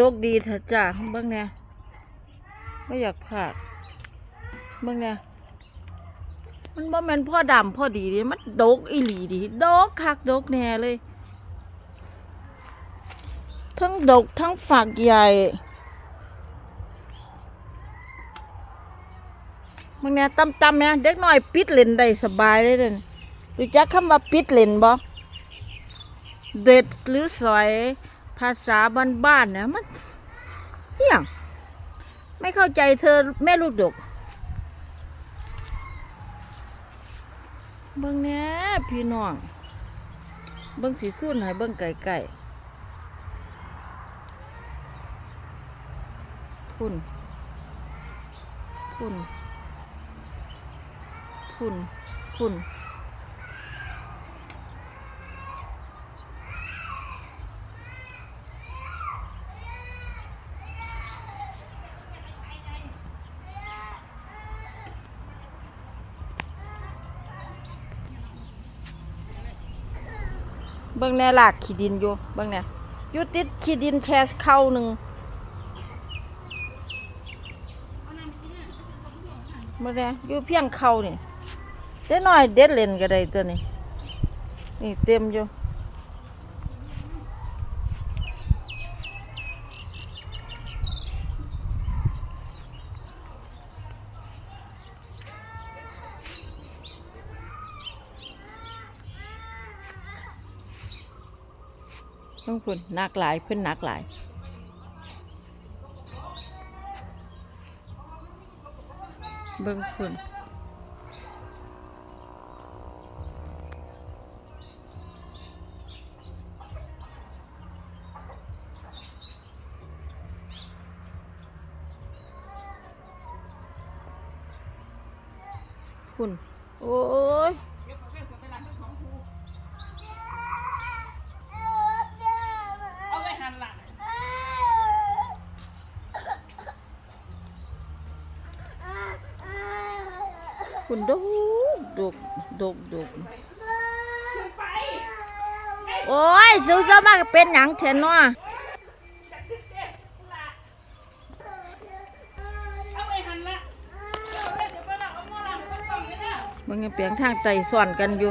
ดกดีเถอะจ้าเบิ่งเนี่ยไม่อยากพลาดเบิ่งเนี่ยมันบ่แมนพ่อดำพ่อดีดิมันดกอีหลีดิดกคักดกแน่เลย ทั้งดกทั้งฝักใหญ่เบิ่งเนี่ยตำๆเนี่ยเด็กน้อยปิดเลนได้สบายเลยเด้อรู้จักคำว่าปิดเลนบ่เด็ดหรือสอย ภาษาบ้านๆเนี่ยมันเนี่ยไม่เข้าใจเธอแม่ลูกดกเบิ่งเนี้ยพี่น้อง เบิ่งสีสุ่นให้เบิ่งไก่ไก่พุ่นพุ่นพุ่นพุ่น เบิ่งแน่หลากขี้ดินอยู่เบิ่งแน่อยู่ติดขี้ดินแค่เข้าหนึ่งเบิ่งแน่อยู่เพียงเข้านี่เด็หน่อยเด็ดเล่นก็ได้ตัวนี้นี่เต็มอยู่ ต้องพุ่นหนักหลายเพิ่อนหนักหลาย เบิ่งพุ่นพุ่นโอ้ย เอาไปหันหลัง คุณดกดกดกดกโอ้ยซูซ่ามากเป็นหยังเทนเนาะมึงยังเปลี่ยนทางใจส่วนกันอยู่